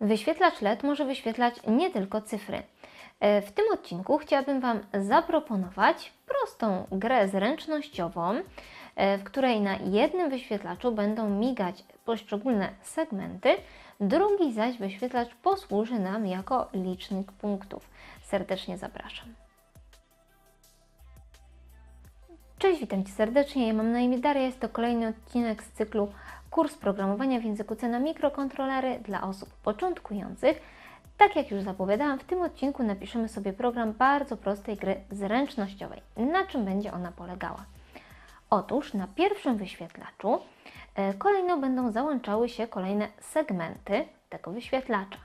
Wyświetlacz LED może wyświetlać nie tylko cyfry. E, W tym odcinku chciałabym Wam zaproponować prostą grę zręcznościową, e, w której na jednym wyświetlaczu będą migać poszczególne segmenty, drugi zaś wyświetlacz posłuży nam jako licznik punktów. Serdecznie zapraszam. Cześć, witam Cię serdecznie. Ja mam na imię Daria. Jest to kolejny odcinek z cyklu Kurs programowania w języku C na mikrokontrolery dla osób początkujących. Tak jak już zapowiadałam, w tym odcinku napiszemy sobie program bardzo prostej gry zręcznościowej. Na czym będzie ona polegała? Otóż na pierwszym wyświetlaczu e, kolejno będą załączały się kolejne segmenty tego wyświetlacza.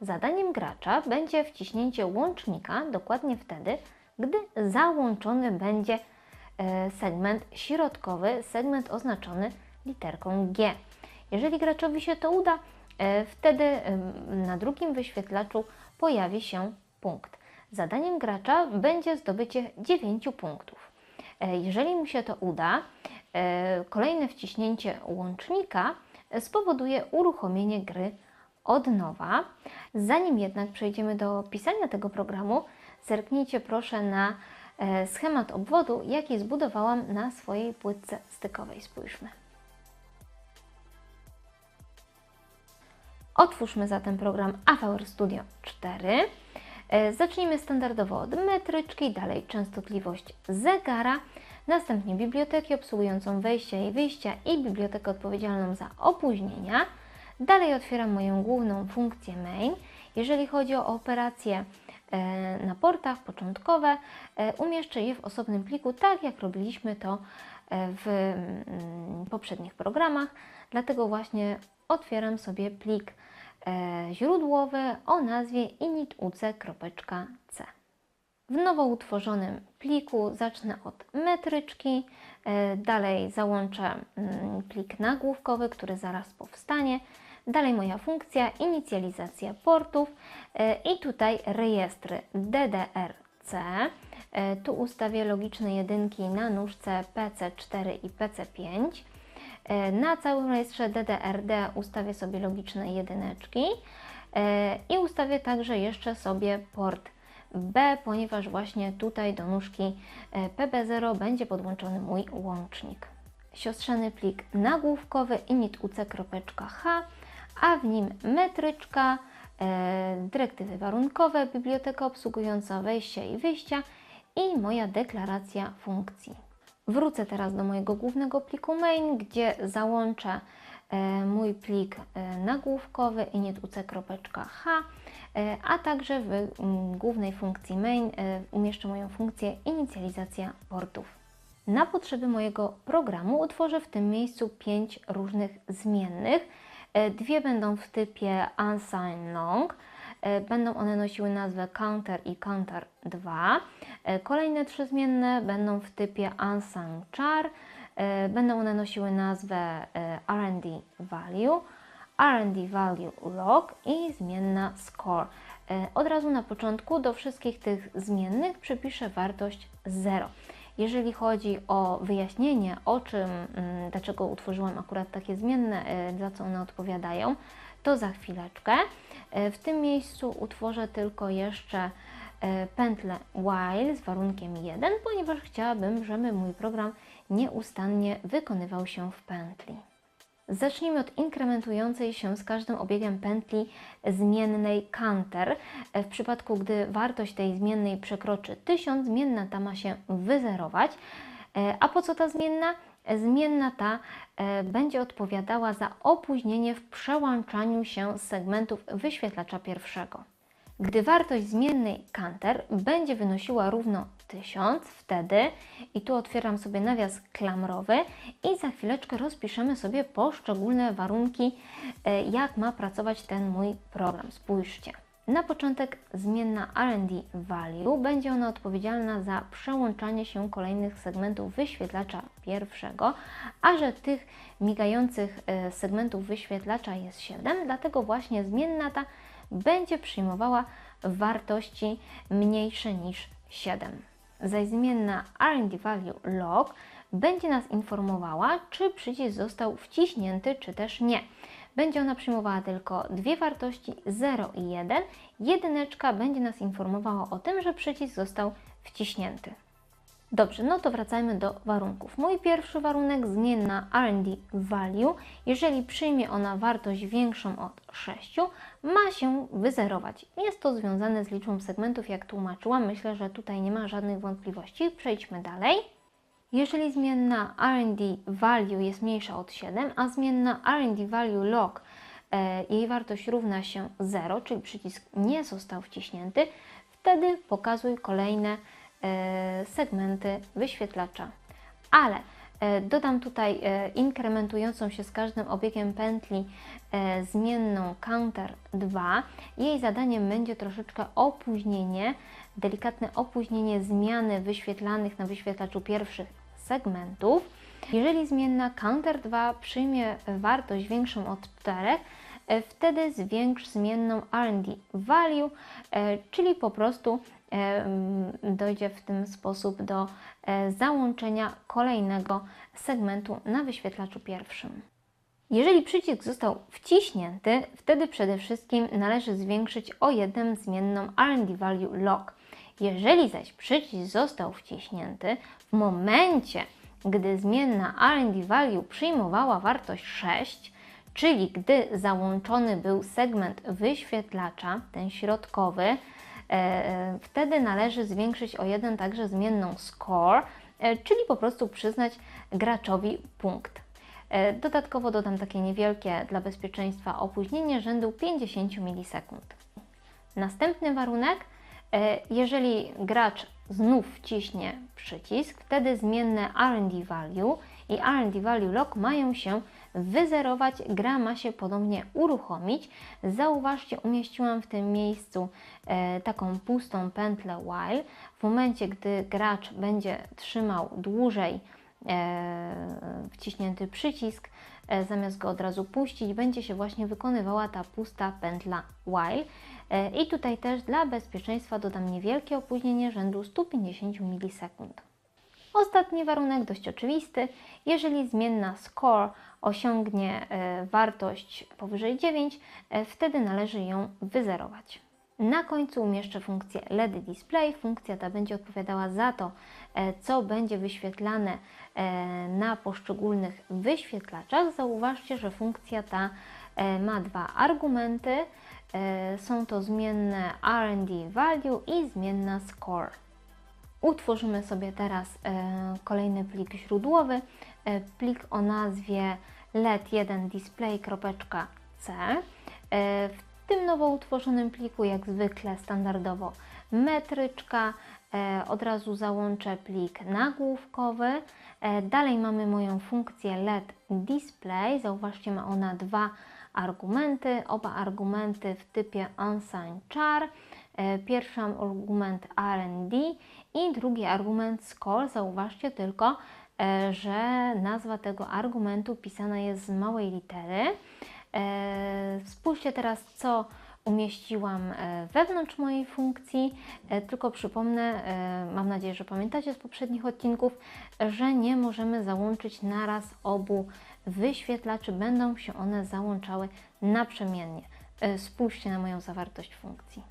Zadaniem gracza będzie wciśnięcie łącznika dokładnie wtedy, gdy załączony będzie e, segment środkowy, segment oznaczony literką G. Jeżeli graczowi się to uda, e, wtedy na drugim wyświetlaczu pojawi się punkt. Zadaniem gracza będzie zdobycie 9 punktów. E, Jeżeli mu się to uda, e, kolejne wciśnięcie łącznika spowoduje uruchomienie gry od nowa. Zanim jednak przejdziemy do pisania tego programu, zerknijcie proszę na schemat obwodu, jaki zbudowałam na swojej płytce stykowej. Spójrzmy. Otwórzmy zatem program AVR Studio 4. E, Zacznijmy standardowo od metryczki, dalej częstotliwość zegara, następnie bibliotekę obsługującą wejścia i wyjścia i bibliotekę odpowiedzialną za opóźnienia. Dalej otwieram moją główną funkcję main. Jeżeli chodzi o operacje e, na portach początkowe, e, umieszczę je w osobnym pliku, tak jak robiliśmy to w mm, poprzednich programach. Dlatego właśnie otwieram sobie plik e, źródłowy o nazwie inituc.c. W nowo utworzonym pliku zacznę od metryczki, e, dalej załączę mm, plik nagłówkowy, który zaraz powstanie, dalej moja funkcja inicjalizacja portów e, i tutaj rejestry DDRC. Tu ustawię logiczne jedynki na nóżce PC4 i PC5. E, Na całym rejestrze DDRD ustawię sobie logiczne jedyneczki e, i ustawię także jeszcze sobie port B, ponieważ właśnie tutaj do nóżki e, PB0 będzie podłączony mój łącznik. Siostrzany plik nagłówkowy inituc.h, a w nim metryczka, dyrektywy warunkowe, biblioteka obsługująca wejścia i wyjścia i moja deklaracja funkcji. Wrócę teraz do mojego głównego pliku main, gdzie załączę e, mój plik e, nagłówkowy inituc.h, e, a także w głównej funkcji main umieszczę moją funkcję inicjalizacja portów. Na potrzeby mojego programu utworzę w tym miejscu pięć różnych zmiennych. Dwie będą w typie unsigned long, Będą one nosiły nazwę counter i counter 2. E, Kolejne trzy zmienne będą w typie unsung char. E, Będą one nosiły nazwę e, R&D value, R&D value log i zmienna score. E, Od razu na początku do wszystkich tych zmiennych przypiszę wartość 0. Jeżeli chodzi o wyjaśnienie, o czym, mm, dlaczego utworzyłam akurat takie zmienne, za co one odpowiadają, to za chwileczkę. E, W tym miejscu utworzę tylko jeszcze e, pętlę while z warunkiem 1, ponieważ chciałabym, żeby mój program nieustannie wykonywał się w pętli. Zacznijmy od inkrementującej się z każdym obiegiem pętli zmiennej counter. E, W przypadku, gdy wartość tej zmiennej przekroczy 1000, zmienna ta ma się wyzerować. E, A po co ta zmienna? Zmienna ta e, będzie odpowiadała za opóźnienie w przełączaniu się z segmentów wyświetlacza pierwszego. Gdy wartość zmiennej counter będzie wynosiła równo 1000, wtedy, i tu otwieram sobie nawias klamrowy i za chwileczkę rozpiszemy sobie poszczególne warunki, e, jak ma pracować ten mój program. Spójrzcie. Na początek zmienna R&D value będzie ona odpowiedzialna za przełączanie się kolejnych segmentów wyświetlacza pierwszego, a że tych migających e, segmentów wyświetlacza jest 7, dlatego właśnie zmienna ta będzie przyjmowała wartości mniejsze niż 7. Zaś zmienna R&D value log będzie nas informowała, czy przycisk został wciśnięty, czy też nie. będzie ona przyjmowała tylko dwie wartości 0 i 1. Jedyneczka będzie nas informowała o tym, że przycisk został wciśnięty. Dobrze, no to wracajmy do warunków. Mój pierwszy warunek zmienna R&D value, jeżeli przyjmie ona wartość większą od 6, ma się wyzerować. Jest to związane z liczbą segmentów, jak tłumaczyłam. Myślę, że tutaj nie ma żadnych wątpliwości. Przejdźmy dalej. Jeżeli zmienna R&D value jest mniejsza od 7, a zmienna R&D value log e, jej wartość równa się 0, czyli przycisk nie został wciśnięty, wtedy pokazuj kolejne segmenty wyświetlacza. Ale e, dodam tutaj e, inkrementującą się z każdym obiegiem pętli e, zmienną counter 2. Jej zadaniem będzie troszeczkę opóźnienie, delikatne opóźnienie zmiany wyświetlanych na wyświetlaczu pierwszych segmentów. Jeżeli zmienna counter 2 przyjmie wartość większą od 4, e, wtedy zwiększ zmienną R&D value, e, czyli po prostu e, dojdzie w tym sposób do załączenia kolejnego segmentu na wyświetlaczu pierwszym. Jeżeli przycisk został wciśnięty, wtedy przede wszystkim należy zwiększyć o 1 zmienną R&D value log. Jeżeli zaś przycisk został wciśnięty, w momencie, gdy zmienna R&D value przyjmowała wartość 6, czyli gdy załączony był segment wyświetlacza, ten środkowy, e, e, wtedy należy zwiększyć o 1 także zmienną score, e, czyli po prostu przyznać graczowi punkt. E, dodatkowo dodam takie niewielkie dla bezpieczeństwa opóźnienie rzędu 50 milisekund. Następny warunek – E, jeżeli gracz znów wciśnie przycisk, wtedy zmienne R&D value i R&D value lock mają się wyzerować, gra ma się podobnie uruchomić. Zauważcie, umieściłam w tym miejscu e, taką pustą pętlę while. W momencie, gdy gracz będzie trzymał dłużej e, wciśnięty przycisk, e, zamiast go od razu puścić, będzie się właśnie wykonywała ta pusta pętla while. E, I tutaj też dla bezpieczeństwa dodam niewielkie opóźnienie rzędu 150 milisekund. Ostatni warunek dość oczywisty. Jeżeli zmienna score osiągnie e, wartość powyżej 9, e, wtedy należy ją wyzerować. Na końcu umieszczę funkcję LED Display. Funkcja ta będzie odpowiadała za to, co będzie wyświetlane na poszczególnych wyświetlaczach. Zauważcie, że funkcja ta ma dwa argumenty. E, są to zmienne R&D value i zmienna score. Utworzymy sobie teraz e, kolejny plik źródłowy, e, plik o nazwie led1 display.c. W tym nowo utworzonym pliku, jak zwykle standardowo metryczka, od razu załączę plik nagłówkowy. Dalej mamy moją funkcję LED display. Zauważcie, ma ona dwa argumenty. Oba argumenty w typie unsigned char. E, pierwszy argument R&D i drugi argument score. Zauważcie tylko, e, że nazwa tego argumentu pisana jest z małej litery. E, spójrzcie teraz, co umieściłam wewnątrz mojej funkcji. Tylko przypomnę, mam nadzieję, że pamiętacie z poprzednich odcinków, że nie możemy załączyć naraz obu wyświetlaczy, będą się one załączały naprzemiennie. Spójrzcie na moją zawartość funkcji.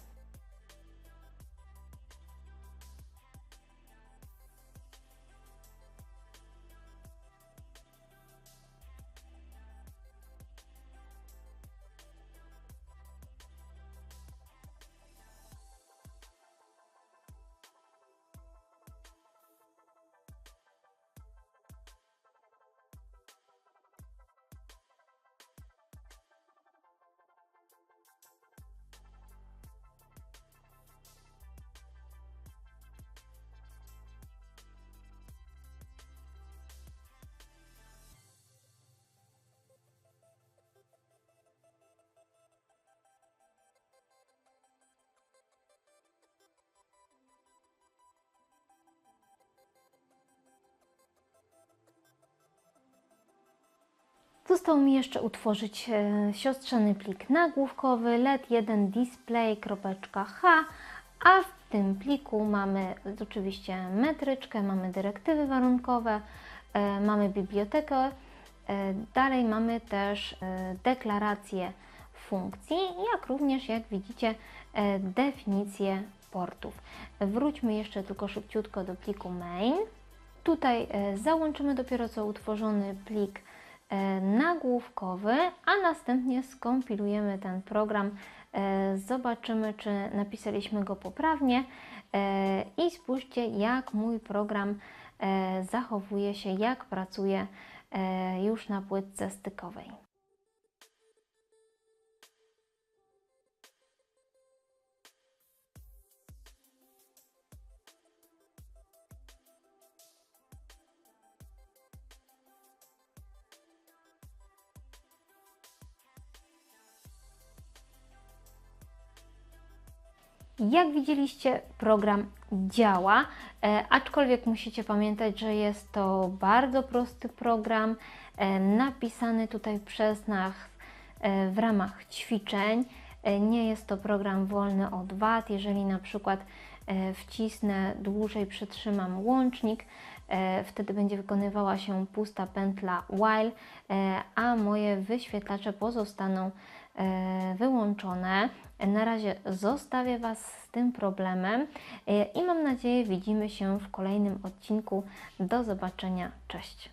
Został mi jeszcze utworzyć e, siostrzany plik nagłówkowy led1 display.h, a w tym pliku mamy oczywiście metryczkę, mamy dyrektywy warunkowe, e, mamy bibliotekę E, Dalej mamy też e, deklarację funkcji, jak również, jak widzicie, e, definicję portów. Wróćmy jeszcze tylko szybciutko do pliku main. Tutaj e, załączymy dopiero co utworzony plik e, nagłówkowy, a następnie skompilujemy ten program. E, Zobaczymy, czy napisaliśmy go poprawnie e, i spójrzcie, jak mój program e, zachowuje się, jak pracuje e, już na płytce stykowej. Jak widzieliście, program działa, e, aczkolwiek musicie pamiętać, że jest to bardzo prosty program, e, napisany tutaj przez nas e, w ramach ćwiczeń. Nie jest to program wolny od wad. Jeżeli na przykład wcisnę dłużej, przytrzymam łącznik, wtedy będzie wykonywała się pusta pętla while, a moje wyświetlacze pozostaną wyłączone. Na razie zostawię Was z tym problemem e, i mam nadzieję widzimy się w kolejnym odcinku. Do zobaczenia, cześć!